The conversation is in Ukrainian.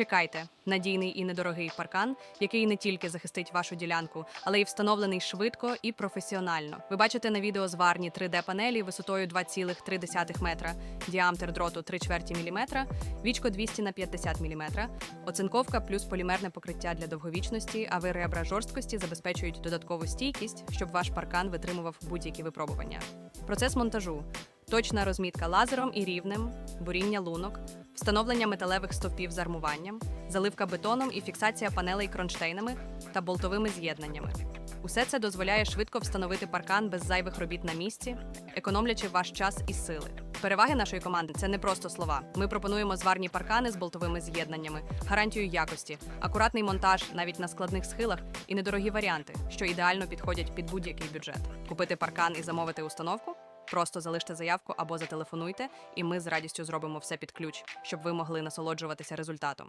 Чекайте надійний і недорогий паркан, який не тільки захистить вашу ділянку, але й встановлений швидко і професіонально. Ви бачите на відео зварні 3D-панелі висотою 2,3 метра, діаметр дроту 3 чверті міліметра, вічко 200 на 50 міліметра, оцинковка плюс полімерне покриття для довговічності, а ви ребра жорсткості забезпечують додаткову стійкість, щоб ваш паркан витримував будь-які випробування. Процес монтажу. Точна розмітка лазером і рівнем, буріння лунок, встановлення металевих стовпів з армуванням, заливка бетоном і фіксація панелей кронштейнами та болтовими з'єднаннями. Усе це дозволяє швидко встановити паркан без зайвих робіт на місці, економлячи ваш час і сили. Переваги нашої команди це не просто слова. Ми пропонуємо зварні паркани з болтовими з'єднаннями, гарантію якості, акуратний монтаж навіть на складних схилах і недорогі варіанти, що ідеально підходять під будь-який бюджет. Купити паркан і замовити установку. Просто залиште заявку або зателефонуйте, і ми з радістю зробимо все під ключ, щоб ви могли насолоджуватися результатом.